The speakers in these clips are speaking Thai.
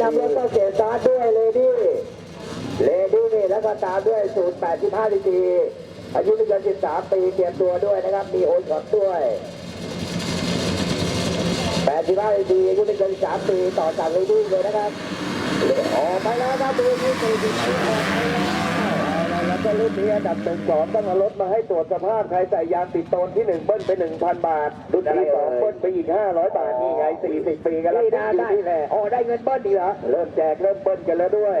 นำรถเข้าเสียสตาร์ด้วยเลดี้ เลดี้นี่แล้วก็ตามด้วยศูนย์แปดสิบห้าดีอายุไม่เกิน13ปีเตรียมตัวด้วยนะครับ มีโอนขอดด้วยแปดสิบห้าดีอายุไม่เกิน13ปีต่อจากเลดี้เลยนะครับออกไปแล้วครับดูที่สี่สิบ ปีออกไปแล้วแล้วก็รุ่นนี้อันดับหนึ่งสองต้องเอารถมาให้ตรวจสภาพใครใส่ยางติดโตนที่หนึ่งเบิ้ลไปหนึ่งพันบาท รุ่นที่สองเบิ้ลไปอีกห้าร้อยบาทนี่ไงสี่สิบปีกันแล้วนี่นะได้นี่แหละอ๋อได้เงินเบิ้ลดีเหรอ เริ่มแจกเริ่มเบิ้ลกันแล้วด้วย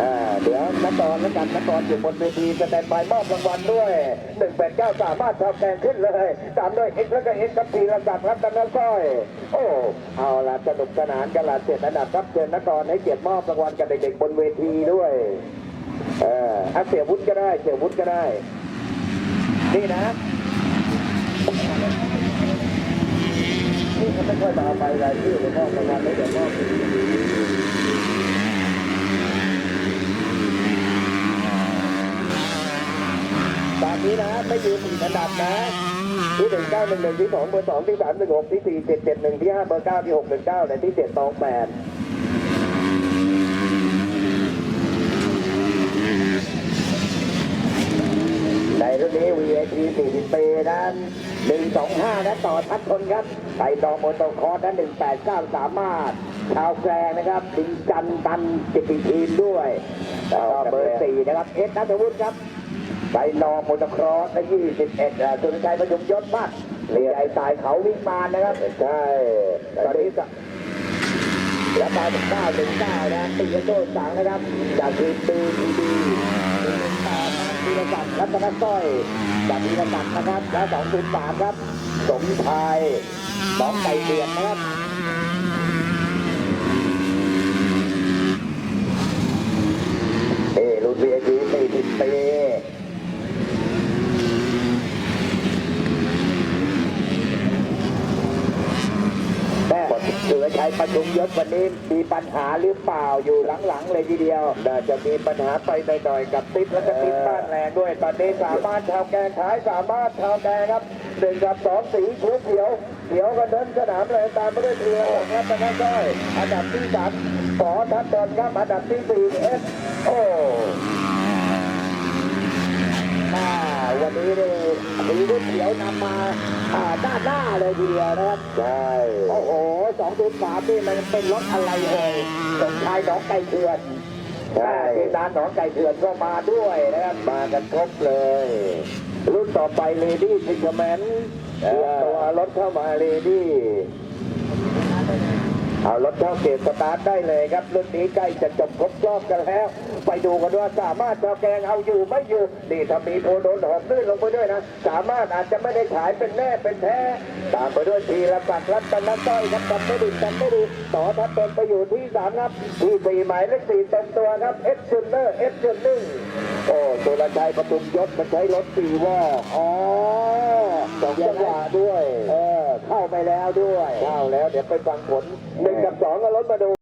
อ่าเดี๋ยวนักตอนแล้วกันนักตอนอยู่บนเวทีแสดงบายมอบรางวัลด้วยหนึ่งแปดเก้าสามารถทำแกงขึ้นเลยตามด้วยเอ็กซ์แล้วก็เอ็กซ์กับพีระดับรัตนสร้อย โอ้เอาละสนุกสนานกันละเจ็ดอันดับครับเชิญนักตอนให้เกียรติมอบรางวัลกับเด็กๆบนเวทีด้วย เอออาเสียวุฒิก็ได้ เสียวุฒิก็ได้ นี่นะนี่เขาไม่ค่อยมาไปรายชื่อเลยมอบรางวัลไม่เดี๋ยวมอบตามนี้นะ ไม่ยืนอีกอันดับนะที่หนึ่งเก้าหนึ่งหนึ่งที่สองเบอร์สองที่สามหนึ่งหกที่สี่เจ็ดเจ็ดหนึ่งที่ห้าเบอร์เก้าที่หกหนึ่งเก้าและที่เจ็ดสองแปด ในรุ่ นนี้ VAT 40ปีนั้น125นะต่อทัดคนครับไต่ดองโมโตคอร์สนั้น189สามารถ ชาวแกรงนะครับดิงจันตันจิตติทีมด้วยแล้วก็เบอร์4นะครับเอสนัทวุฒิครับไต่นองโมโตครอสและ21อ่าสุนชัยประยุมยศบ้านเรียไอ้สายเขาวิมานนะครับใช่ตอนนี้ก็แล้วมาถึงเก้าถึงเก้านะติยโชตสังนะครับจากทีมดีดีดีต่อมา ธีรศักดิ์รัตนสร้อยจากธีรศักดิ์นะครับแล้วสองศูนย์สามครับสมชายสองไก่เดือดนะครับ เอรุ่นวีไอพีสี่สิบปีแม่ เสือชัยประชุมยศวันนี้มีปัญหาหรือเปล่าอยู่หลังๆเลยทีเดียวน่าจะมีปัญหาไปหน่อยๆกับติ๊บแล้วก็ติ๊บบ้านแรงด้วยตอนนี้สามารถชาวแกงขายสามารถชาวแกงครับหนึ่งกับสองสีเขียวเขียวเขียวกันเดินสนามเลยตามไปด้วยเรือครับตะนัก้อยอันดับที่สามสอทัดดนครับอันดับที่สี่เอสโออ่า วันนี้นี่มีรุ่นเขียวนำมาอ่าด้านหน้าเลยทีเดียวนะครับใช่โอ้โหสองศูนย์สามนี่มันเป็นรถอะไรเอ่ยสมชายหนองไก่เถื่อนใช่ทีมงานหนองไก่เถื่อนก็มาด้วยนะครับมากันครบเลย รุ่นต่อไปเลดี้พิกแมนเตรียมตัวรถเข้ามาเลดี้ เอารถเข้าเกตสตาร์ทได้เลยครับรุ่นนี้ใกล้จะจบครบรอบกันแล้ว ไปดูกันว่าสามารถชาวแกงเอาอยู่ไม่อยู่นี่ถ้ามีโพโดนหอมลื่นลงไปด้วยนะ สามารถอาจจะไม่ได้ขายเป็นแน่เป็นแท้ตามไปด้วยทีละปักรัตนต้อยครับจำไม่ดีจำไม่ดีต่อทัดตนไปอยู่ที่สามครับที่สี่หมายเลขสี่เต็มตัวครับเอสชุนเนอร์เอสชุนนึ่งโอ้สุรชัยประทุมยศมันใช้รถสี่วอกอ๋อสองจังหวะด้วยเไปแล้วด้วยเข้าแล้วเดี๋ยวไปฟังผลหนึ่งกับสองก็ลดมาดู